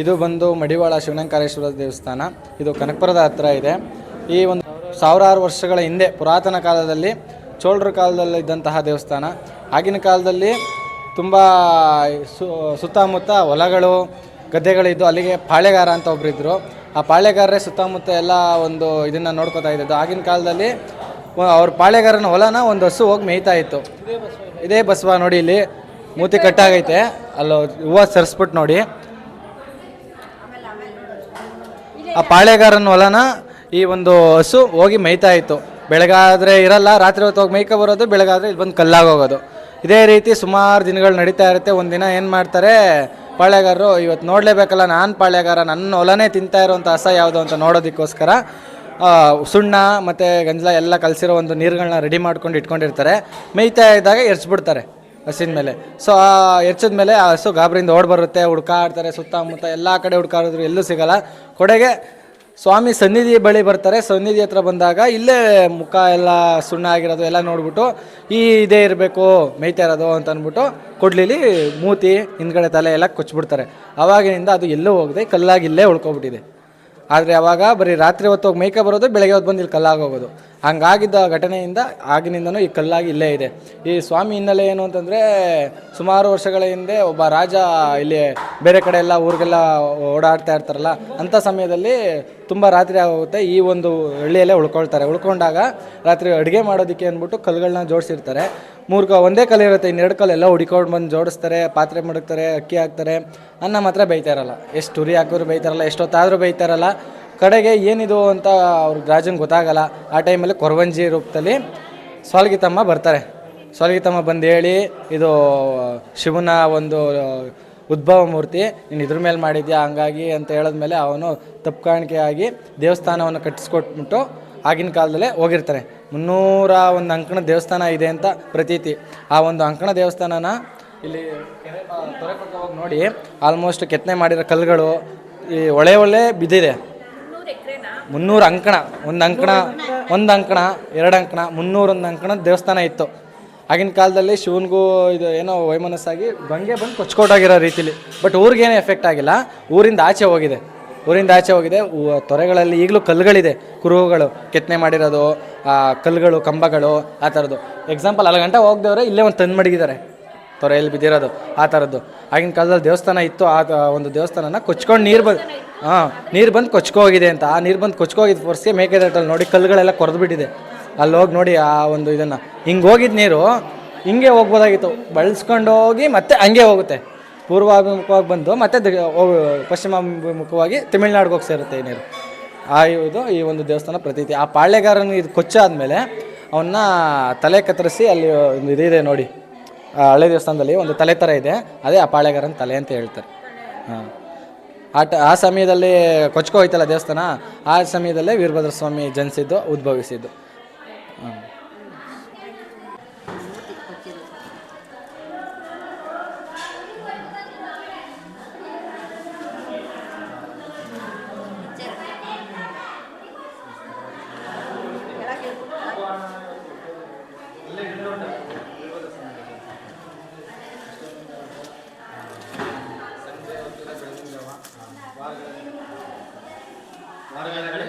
ಇದು ಬಂದು ಮಡಿವಾಳ ಶಿವನಂಕಾರೇಶ್ವರ ದೇವಸ್ಥಾನ. ಇದು ಕನಕಪುರದ ಹತ್ರ ಇದೆ. ಈ ಒಂದು ಸಾವಿರಾರು ವರ್ಷಗಳ ಹಿಂದೆ, ಪುರಾತನ ಕಾಲದಲ್ಲಿ, ಚೋಳರ ಕಾಲದಲ್ಲಿ ಇದ್ದಂತಹ ದೇವಸ್ಥಾನ. ಆಗಿನ ಕಾಲದಲ್ಲಿ ತುಂಬ ಸುತ್ತಮುತ್ತ ಹೊಲಗಳು, ಗದ್ದೆಗಳಿದ್ದು, ಅಲ್ಲಿಗೆ ಪಾಳೆಗಾರ ಅಂತ ಒಬ್ಬರಿದ್ದರು ಆ ಪಾಳೆಗಾರರೇ ಸುತ್ತಮುತ್ತ ಎಲ್ಲ ಒಂದು ಇದನ್ನು ನೋಡ್ಕೋತಾ ಇದ್ದದ್ದು. ಆಗಿನ ಕಾಲದಲ್ಲಿ ಅವ್ರ ಪಾಳೆಗಾರನ ಹೊಲನ ಒಂದು ಹಸು ಹೋಗಿ ಮೇಯ್ತಾ ಇತ್ತು. ಇದೇ ಬಸವ ನೋಡಿ ಇಲ್ಲಿ. ಮೂತಿ ಕಟ್ಟಾಗೈತೆ. ಅಲ್ಲೋ ಹೂವ ಸರಿಸ್ಬಿಟ್ಟು ನೋಡಿ. ಆ ಪಾಳೆಗಾರನ ಹೊಲನ ಈ ಒಂದು ಹಸು ಹೋಗಿ ಮೇಯ್ತಾ ಇತ್ತು. ಬೆಳಗಾದ್ರೆ ಇರಲ್ಲ, ರಾತ್ರಿ ಹೊತ್ತು ಹೋಗಿ ಮೇಯ್ಕೊ ಬರೋದು, ಬೆಳಗಾದ್ರೆ ಇಲ್ಲಿ ಬಂದು ಕಲ್ಲಾಗೋಗೋದು. ಇದೇ ರೀತಿ ಸುಮಾರು ದಿನಗಳು ನಡೀತಾ ಇರುತ್ತೆ. ಒಂದಿನ ಏನು ಮಾಡ್ತಾರೆ ಪಾಳೆಗಾರರು ಇವತ್ತು ನೋಡಲೇಬೇಕಲ್ಲ, ನಾನು ಪಾಳ್ಯಗಾರ ನನ್ನ ಹೊಲನೇ ತಿಂತಾ ಇರೋವಂಥ ಹಸ ಯಾವುದು ಅಂತ ನೋಡೋದಕ್ಕೋಸ್ಕರ ಸುಣ್ಣ ಮತ್ತು ಗಂಜಲ ಎಲ್ಲ ಕಲಸಿರೋ ಒಂದು ನೀರುಗಳನ್ನ ರೆಡಿ ಮಾಡ್ಕೊಂಡು ಇಟ್ಕೊಂಡಿರ್ತಾರೆ. ಮೇಯ್ತಾ ಇದ್ದಾಗ ಎರ್ಚ್ಬಿಡ್ತಾರೆ ಹಸಿನ ಮೇಲೆ. ಸೊ ಆ, ಎರ್ಚಿದ ಮೇಲೆ ಆ ಹಸು ಗಾಬರಿಯಿಂದ ಓಡ್ ಬರುತ್ತೆ, ಹುಡ್ಕಾಡ್ತಾರೆ, ಸುತ್ತಮುತ್ತ ಎಲ್ಲ ಕಡೆ ಹುಡ್ಕಾಡಿದ್ರು ಎಲ್ಲೂ ಸಿಗಲ್ಲ. ಕೊಡೆಗೆ ಸ್ವಾಮಿ ಸನ್ನಿಧಿ ಬಳಿ ಬರ್ತಾರೆ, ಸನ್ನಿಧಿ ಹತ್ರ ಬಂದಾಗ ಇಲ್ಲೇ ಮುಖ ಎಲ್ಲ ಸುಣ್ಣ ಆಗಿರೋದು ಎಲ್ಲ ನೋಡ್ಬಿಟ್ಟು, ಈ ಇದೇ ಇರಬೇಕು, ಮೇಯ್ತಾ ಇರೋದು ಅಂತ ಅಂದ್ಬಿಟ್ಟು ಕೊಡ್ಲಿಲಿ ಮೂತಿ ಹಿಂದ್ಗಡೆ ತಲೆ ಎಲ್ಲ ಕೊಚ್ಬಿಡ್ತಾರೆ. ಆವಾಗಿನಿಂದ ಅದು ಎಲ್ಲೂ ಹೋಗದೆ ಕಲ್ಲಾಗಿ ಇಲ್ಲೇ ಉಳ್ಕೊಬಿಟ್ಟಿದೆ. ಆದರೆ ಅವಾಗ ಬರೀ ರಾತ್ರಿ ಹೊತ್ತು ಹೋಗಿ ಮೇಯ್ಕೆ ಬರೋದು, ಬೆಳಗ್ಗೆ ಹೊತ್ತು ಬಂದು ಇಲ್ಲಿ ಕಲ್ಲಾಗೋಗೋದು ಹಂಗಾಗಿದ್ದ ಘಟನೆಯಿಂದ ಆಗಿನಿಂದನೂ ಈ ಕಲ್ಲಾಗಿ ಇಲ್ಲೇ ಇದೆ. ಈ ಸ್ವಾಮಿ ಹಿನ್ನೆಲೆ ಏನು ಅಂತಂದರೆ, ಸುಮಾರು ವರ್ಷಗಳ ಹಿಂದೆ ಒಬ್ಬ ರಾಜ ಇಲ್ಲಿ ಬೇರೆ ಕಡೆ ಎಲ್ಲ ಊರಿಗೆಲ್ಲ ಓಡಾಡ್ತಾ ಇರ್ತಾರಲ್ಲ ಅಂಥ ಸಮಯದಲ್ಲಿ ತುಂಬ ರಾತ್ರಿ ಆಗುತ್ತೆ. ಈ ಒಂದು ಹಳ್ಳಿಯಲ್ಲೇ ಉಳ್ಕೊಳ್ತಾರೆ. ಉಳ್ಕೊಂಡಾಗ ರಾತ್ರಿ ಅಡುಗೆ ಮಾಡೋದಕ್ಕೆ ಅಂದ್ಬಿಟ್ಟು ಕಲ್ಲುಗಳನ್ನ ಜೋಡಿಸಿರ್ತಾರೆ. ಮೂರು ಕ ಒಂದೇ ಕಲ್ಲು ಇರುತ್ತೆ. ಇನ್ನೆರಡು ಕಲ್ಲು ಎಲ್ಲ ಹುಡಿಕೊಂಡು ಬಂದು ಜೋಡಿಸ್ತಾರೆ. ಪಾತ್ರೆ ಮಡಗ್ತಾರೆ, ಅಕ್ಕಿ ಹಾಕ್ತಾರೆ. ಅನ್ನ ಮಾತ್ರ ಬೈತಾರಲ್ಲ ಎಷ್ಟು ಉರಿ ಹಾಕಿದ್ರು ಬೈತಾರಲ್ಲ ಎಷ್ಟೊತ್ತಾದರೂ ಬೈತಾರಲ್ಲ ಕಡೆಗೆ ಏನಿದು ಅಂತ ಅವ್ರ ರಾಜನ್ ಗೊತ್ತಾಗಲ್ಲ. ಆ ಟೈಮಲ್ಲಿ ಕೊರವಂಜಿ ರೂಪದಲ್ಲಿ ಸ್ವಾಲ್ಗಿತಮ್ಮ ಬರ್ತಾರೆ. ಸ್ವಾಲ್ಗಿತಮ್ಮ ಬಂದು ಹೇಳಿ ಇದು ಶಿವನ ಒಂದು ಉದ್ಭವ ಮೂರ್ತಿ ನೀನು ಇದ್ರ ಮೇಲೆ ಮಾಡಿದ್ಯಾ ಹಂಗಾಗಿ ಅಂತ ಹೇಳಿದ್ಮೇಲೆ ಅವನು ತಪ್ಪು ಆಗಿ ದೇವಸ್ಥಾನವನ್ನು ಕಟ್ಟಿಸ್ಕೊಟ್ಬಿಟ್ಟು ಆಗಿನ ಕಾಲದಲ್ಲೇ ಹೋಗಿರ್ತಾರೆ ಮುನ್ನೂರ ಒಂದು ಅಂಕಣ ದೇವಸ್ಥಾನ ಇದೆ ಅಂತ ಪ್ರತೀತಿ. ಆ ಒಂದು ಅಂಕಣ ದೇವಸ್ಥಾನನ ಇಲ್ಲಿ ಕೆರೆ ಪ- ಹೋಗಿ ನೋಡಿ ಆಲ್ಮೋಸ್ಟ್ ಕೆತ್ತನೆ ಮಾಡಿರೋ ಕಲ್ಲುಗಳು ಈ ಒಳ್ಳೆ ಒಳ್ಳೆ ಬಿದ್ದಿದೆ. ಮುನ್ನೂರು ಅಂಕಣ ಒಂದು ಅಂಕಣ ಒಂದು ಅಂಕಣ ಎರಡು ಅಂಕಣ ಮುನ್ನೂರೊಂದು ಅಂಕಣ ದೇವಸ್ಥಾನ ಇತ್ತು. ಆಗಿನ ಕಾಲದಲ್ಲಿ ಶಿವನಿಗೂ ಇದು ಏನೋ ವೈಮನಸ್ಸಾಗಿ ಗಂಗೆ ಬಂದು ಕೊಚ್ಕೊಟ್ಟೋಗಿರೋ ರೀತಿಲಿ. ಬಟ್ ಊರಿಗೇನು ಎಫೆಕ್ಟ್ ಆಗಿಲ್ಲ. ಊರಿಂದ ಆಚೆ ಹೋಗಿದೆ. ಊರಿಂದ ಆಚೆ ಹೋಗಿದೆ. ತೊರೆಗಳಲ್ಲಿ ಈಗಲೂ ಕಲ್ಲುಗಳಿದೆ. ಕುರುಹುಗಳು ಕೆತ್ತನೆ ಮಾಡಿರೋದು ಆ ಕಲ್ಲುಗಳು ಕಂಬಗಳು ಆ ಥರದ್ದು. ಎಕ್ಸಾಂಪಲ್ ಅಲ್ಲಿ ಗಂಟೆ ಹೋಗ್ದವ್ರೆ ಇಲ್ಲೇ ಒಂದು ತಂದು ಮಡಗಿದ್ದಾರೆ. ತೊರೆಯಲ್ಲಿ ಬಿದ್ದಿರೋದು ಆ ಥರದ್ದು. ಆಗಿನ ಕಾಲದಲ್ಲಿ ದೇವಸ್ಥಾನ ಇತ್ತು ಆ ಒಂದು ದೇವಸ್ಥಾನನ ಕೊಚ್ಕೊಂಡು ನೀರು ಬಂದು ಹಾಂ ನೀರು ಬಂದು ಕೊಚ್ಕೋಗಿದೆ ಅಂತ. ಆ ನೀರು ಬಂದು ಕೊಚ್ಕೋಗಿದ್ದು ಫೋರ್ಸ್ಗೆ ಮೇಕೆದಾಟಲ್ಲಿ ನೋಡಿ ಕಲ್ಲುಗಳೆಲ್ಲ ಕೊರೆದು ಬಿಟ್ಟಿದೆ. ಅಲ್ಲಿ ಹೋಗಿ ನೋಡಿ ಆ ಒಂದು ಇದನ್ನು. ಹಿಂಗೆ ಹೋಗಿದ್ದು ನೀರು ಹಿಂಗೆ ಹೋಗ್ಬೋದಾಗಿತ್ತು. ಬಳಸ್ಕೊಂಡೋಗಿ ಮತ್ತೆ ಹಂಗೆ ಹೋಗುತ್ತೆ. ಪೂರ್ವಾಭಿಮುಖವಾಗಿ ಬಂದು ಮತ್ತೆ ಪಶ್ಚಿಮಾಭಿಮುಖವಾಗಿ ತಮಿಳ್ನಾಡಿಗೆ ಹೋಗಿ ಸೇರುತ್ತೆ ಈ ನೀರು. ಆ ಇದು ಈ ಒಂದು ದೇವಸ್ಥಾನ ಪ್ರತೀತಿ. ಆ ಪಾಳ್ಯಗಾರನ ಇದು ಕೊಚ್ಚಾದ್ಮೇಲೆ ಅವನ್ನ ತಲೆ ಕತ್ತರಿಸಿ ಅಲ್ಲಿ ಒಂದು ಇದಿದೆ ನೋಡಿ. ಆ ಹಳೆ ದೇವಸ್ಥಾನದಲ್ಲಿ ಒಂದು ತಲೆ ಥರ ಇದೆ. ಅದೇ ಆ ಪಾಳ್ಯಗಾರನ ತಲೆ ಅಂತ ಹೇಳ್ತಾರೆ. ಹಾಂ. ಆ ಆ ಸಮಯದಲ್ಲಿ ಕೊಚ್ಕೋ ಹೋಯ್ತಲ್ಲ ದೇವಸ್ಥಾನ? ಆ ಸಮಯದಲ್ಲೇ ವೀರಭದ್ರ ಸ್ವಾಮಿ ಜನಿಸಿದ್ದು, ಉದ್ಭವಿಸಿದ್ದು. ఆరు వేల